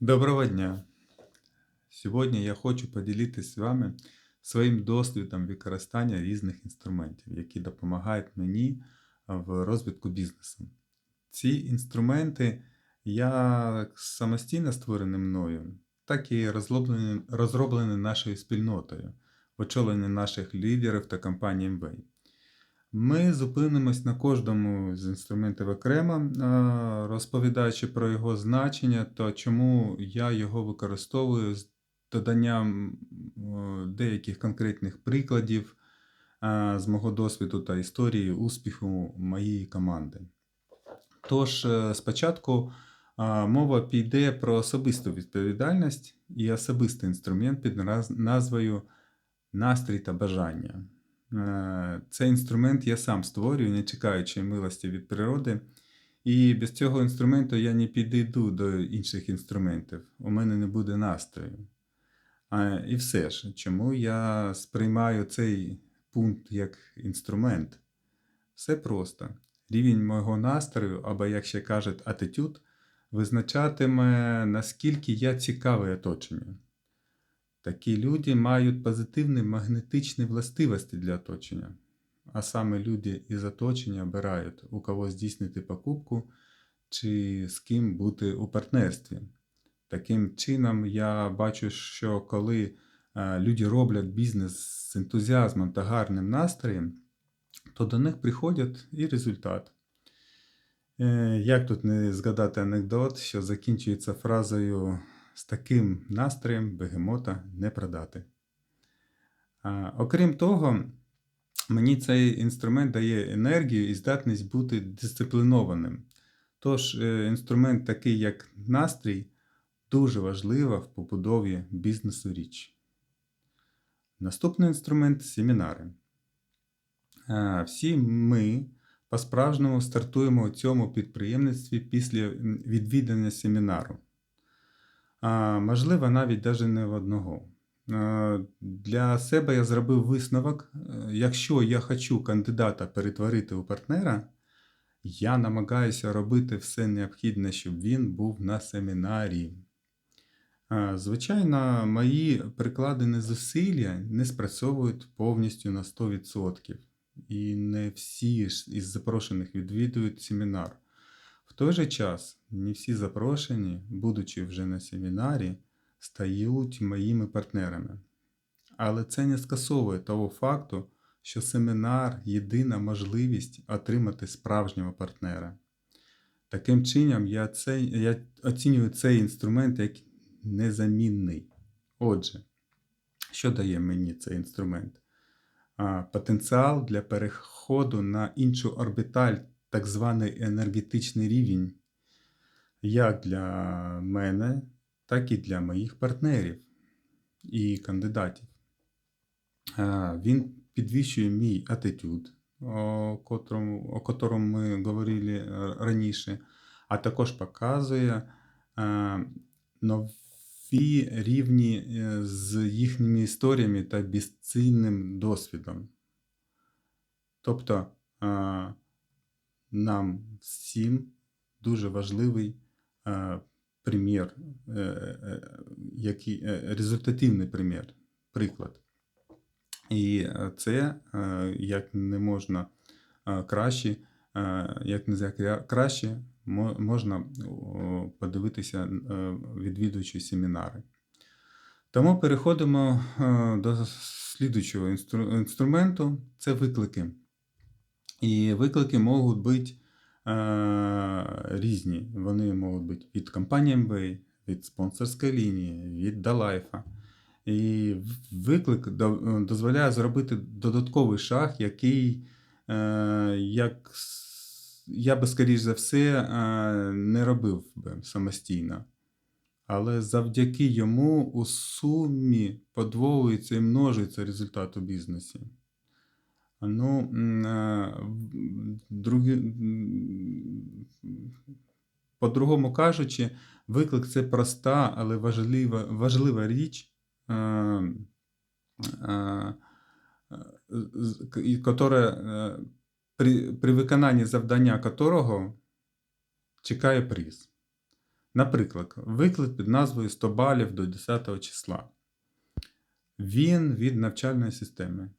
Доброго дня! Сьогодні я хочу поділитися з вами своїм досвідом використання різних інструментів, які допомагають мені в розвитку бізнесу. Ці інструменти як самостійно створені мною, так і розроблені, нашою спільнотою, очолені наших лідерів та компанії MBA. Ми зупинимось на кожному з інструментів окремо, розповідаючи про його значення та чому я його використовую з доданням деяких конкретних прикладів з мого досвіду та історії успіху моєї команди. Тож, е, спочатку мова піде про особисту відповідальність і особистий інструмент під назвою настрій та бажання. Е, Цей інструмент я сам створюю, не чекаючи милості від природи. І без цього інструменту я не підійду до інших інструментів. У мене не буде настрою. А, і все ж, чому я сприймаю цей пункт як інструмент? Все просто. Рівень мого настрою, або, як ще кажуть, атитюд, визначатиме, наскільки я цікавий оточенню. Такі люди мають позитивні магнетичні властивості для оточення. А саме люди із оточення обирають, у кого здійснити покупку чи з ким бути у партнерстві. Таким чином, я бачу, що коли е, люди роблять бізнес з ентузіазмом та гарним настроєм, то до них приходять і результат. Е, Як тут не згадати анекдот, що закінчується фразою з таким настроєм бегемота не продати. Окрім того, мені цей інструмент дає енергію і здатність бути дисциплінованим. Тож, е, інструмент такий, як настрій, дуже важлива в побудові бізнесу річ. Наступний інструмент семінари. Всі ми по-справжньому стартуємо у цьому підприємництві після відвідання семінару. Можливо, навіть даже не в одного. Для себе я зробив висновок: е, якщо я хочу кандидата перетворити у партнера, я намагаюся робити все необхідне, щоб він був на семінарі. Звичайно, мої прикладені зусилля не спрацьовують повністю на 100%. І не всі із запрошених відвідують семінар. Той же час не всі запрошені, будучи вже на семінарі, стають моїми партнерами. Але це не скасовує того факту, що семінар єдина можливість отримати справжнього партнера. Таким чином, я, цей, я оцінюю цей інструмент як незамінний. Отже, що дає мені цей інструмент? Потенціал для переходу на іншу орбіталь, так званий енергетичний рівень, як для мене, так і для моїх партнерів і кандидатів. Він підвищує мій атитюд, о котрому, о котрому ми говорили е, раніше, а також показує е, нові рівні е, з їхніми історіями та безцінним досвідом. Тобто нам всім дуже важливий е, примір, е, е, який, результативний примір, приклад. І це як не можна краще, як не краще можна подивитися, відвідуючи семінари. Тому переходимо до слідуючого інстру- інструменту це виклики. І виклики можуть бути е, різні. Вони можуть бути від компанії MBA, від спонсорської лінії, від Далайфа. І виклик дозволяє зробити додатковий шаг, який, е, як я би, скоріш за все, е, не робив би самостійно. Але завдяки йому у сумі подвоюється і множиться результат у бізнесі. Ну, е, другі, по-другому кажучи, виклик це проста, але важлива, важлива річ, е, е, е, при, при виконанні завдання которого чекає приз. Наприклад, виклик під назвою 100 балів до 10 числа. Він від навчальної системи.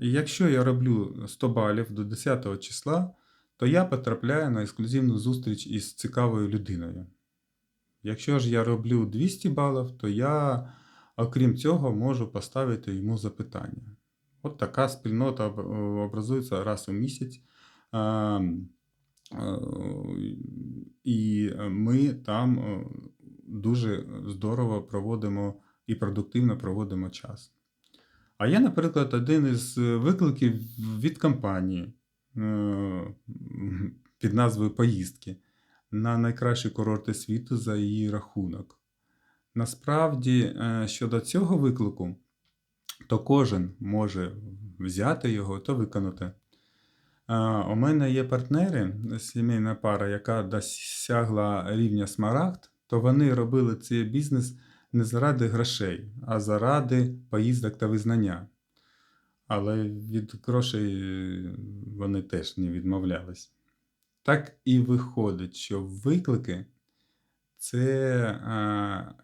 І якщо я роблю 100 балів до 10 числа, то я потрапляю на ексклюзивну зустріч із цікавою людиною. Якщо ж я роблю 200 балів, то я, окрім цього, можу поставити йому запитання. От така спільнота образується раз у місяць. І ми там дуже здорово проводимо і продуктивно проводимо час. А я, наприклад, один із викликів від компанії е, під назвою Поїздки на найкращі курорти світу за її рахунок. Насправді, е, щодо цього виклику, то кожен може взяти його та виконати. У мене є партнери, сімейна пара, яка досягла рівня смарагд, то вони робили цей бізнес не заради грошей, а заради поїздок та визнання. Але від грошей е, вони теж не відмовлялись. Так і виходить, що виклики це а,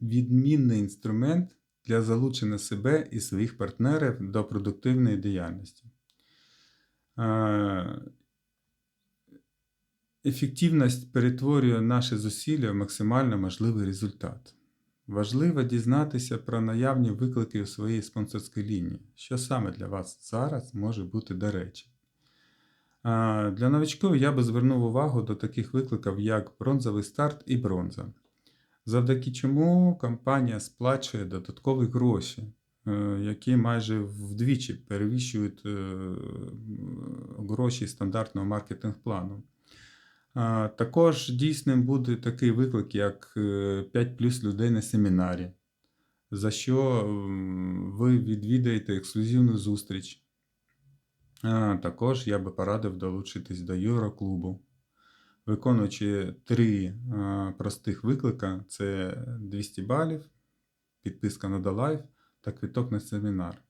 відмінний інструмент для залучення себе і своїх партнерів до продуктивної діяльності. Ефективність перетворює наші зусилля в максимально можливий результат. Важливо дізнатися про наявні виклики у своїй спонсорській лінії, що саме для вас зараз може бути до речі. Для новичків я би звернув увагу до таких викликів, як бронзовий старт і бронза, завдяки чому компанія сплачує додаткові гроші, е, які майже вдвічі перевищують е, гроші стандартного маркетинг-плану. А, Також дійсним буде такий виклик, як е, 5 плюс людей на семінарі, за що ви відвідаєте ексклюзивну зустріч. Також я би порадив долучитись до Євроклубу, виконуючи три простих виклика: це 200 балів, підписка на DaLive та квиток на семінар.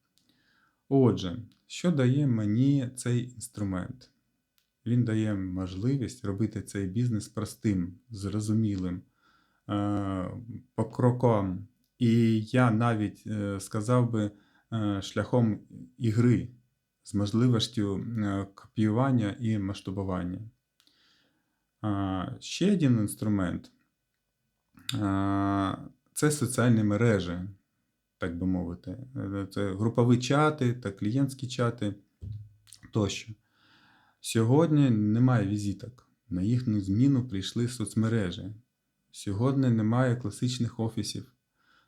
Отже, що дає мені цей інструмент? Він дає можливість робити цей бізнес простим, зрозумілим, е, по крокам. І я навіть е, сказав би е, шляхом ігри з можливістю копіювання і масштабування. Ще один інструмент це соціальні мережі, так би мовити. Це групові чати та клієнтські чати тощо. Сьогодні немає візиток. На їхню зміну прийшли соцмережі. Сьогодні немає класичних офісів.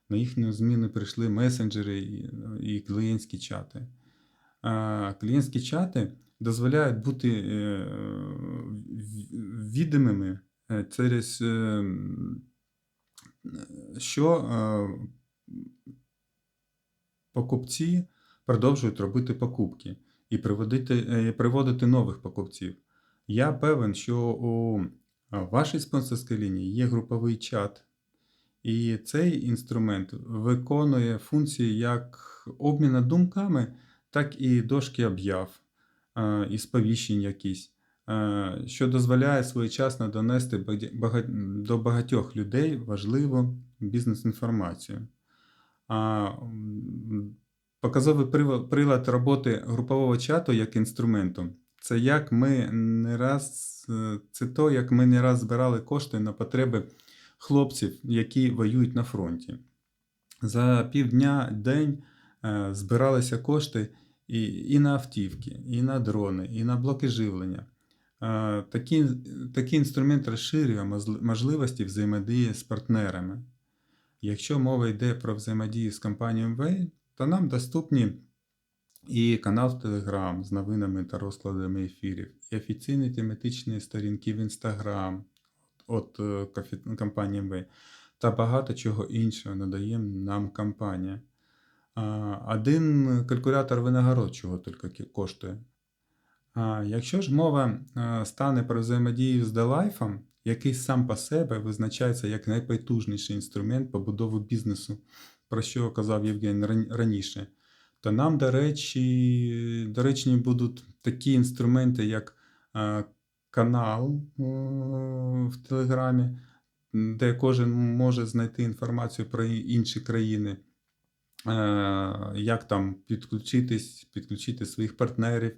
На їхню зміну прийшли месенджери і, клієнтські чати. Клієнтські чати дозволяють бути е, відомими е, через е, що покупці продовжують робити покупки і приводити, е, приводити нових покупців. Я певен, що у вашій спонсорській лінії є груповий чат, і цей інструмент виконує функції як обміну думками, так і дошки об'яв і сповіщень якісь, що дозволяє своєчасно донести до багатьох людей важливу бізнес-інформацію. А, Показовий прилад роботи групового чату як інструменту. Це як ми не раз, е, це то, як ми не раз збирали кошти на потреби хлопців, які воюють на фронті. За півдня день е, збиралися кошти і, і на автівки, і на дрони, і на блоки живлення. Е, Такий, такий інструмент розширює можливості взаємодії з партнерами. Якщо мова йде про взаємодію з компанією MV, то нам доступні і канал в Telegram з новинами та розкладами ефірів, і офіційні тематичні сторінки в Instagram від е, компанії MV, та багато чого іншого надає нам компанія. Один калькулятор винагород чого тільки коштує. Якщо ж мова е, стане про взаємодію з DeLife, який сам по себе визначається як найпотужніший інструмент побудови бізнесу, про що казав Євген раніше, то нам, до речі, доречні будуть такі інструменти, як е, канал е, в Телеграмі, де кожен може знайти інформацію про інші країни, е, як там підключитись, підключити своїх партнерів.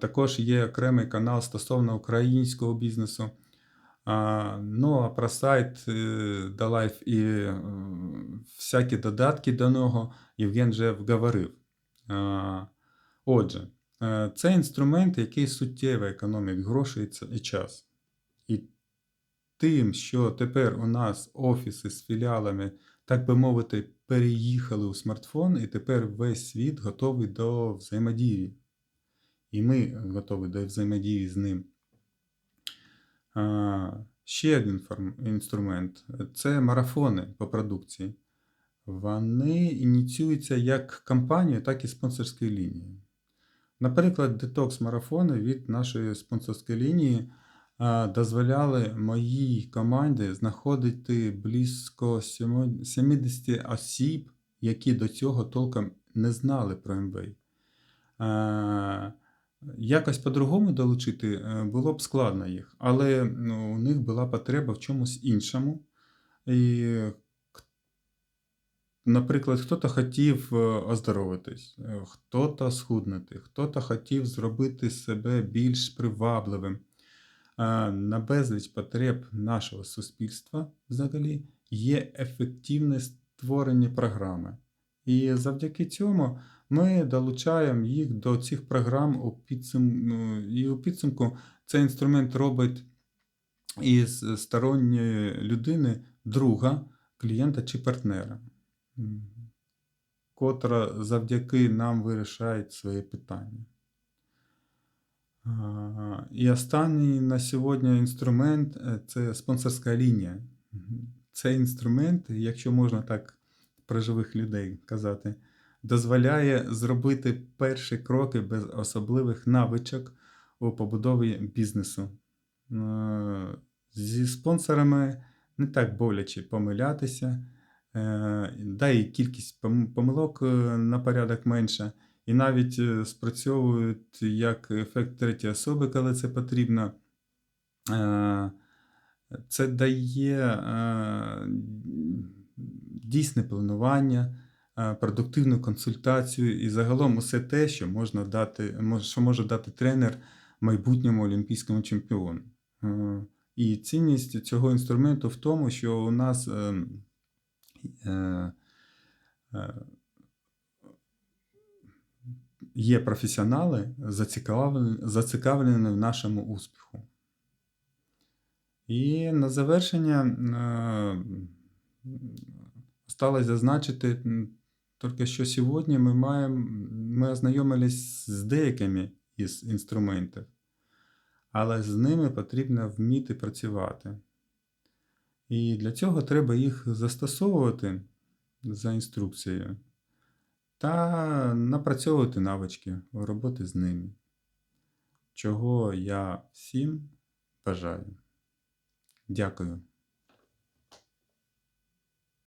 Також є окремий канал стосовно українського бізнесу. Ну, а про сайт е, The Life і е, всякі додатки до нього Євген вже вговорив. Отже, е, це інструмент, який суттєво економить гроші і час. І тим, що тепер у нас офіси з філіалами, так би мовити, переїхали у смартфон, і тепер весь світ готовий до взаємодії. І ми готові до взаємодії з ним. Ще один інструмент це марафони по продукції. Вони ініціюються як кампанією, так і спонсорською лінією. Наприклад, детокс-марафони від нашої спонсорської лінії дозволяли моїй команді знаходити близько 70 осіб, які до цього толком не знали про MBA. Якось по-другому долучити е, було б складно їх, але ну, у них була потреба в чомусь іншому. І, наприклад, хто-то хотів е, оздоровитись, е, хто-то схуднути, хто-то хотів зробити себе більш привабливим. На безліч потреб нашого суспільства взагалі є ефективне створення програми. І завдяки цьому ми долучаємо їх до цих програм у підсум... ну, і у підсумку цей інструмент робить із сторонньої людини друга, клієнта чи партнера, котра завдяки нам вирішає своє питання. І останній на сьогодні інструмент е, це спонсорська лінія. Цей інструмент, якщо можна так про живих людей казати, дозволяє зробити перші кроки без особливих навичок у побудові бізнесу. Е, Зі спонсорами не так боляче помилятися, е, да і кількість помилок е, на порядок менша. І навіть спрацьовують як ефект третьої особи, коли це потрібно. Це дає дійсне планування, е, продуктивну консультацію і загалом усе те, що можна дати, що може дати тренер майбутньому олімпійському чемпіону. Е, І цінність цього інструменту в тому, що у нас е, є професіонали, зацікавлені, в нашому успіху. І на завершення осталось зазначити тільки, що сьогодні ми маємо, ми ознайомились з деякими із інструментів, але з ними потрібно вміти працювати. І для цього треба їх застосовувати за інструкцією та напрацьовувати навички роботи з ними, чого я всім бажаю. Дякую.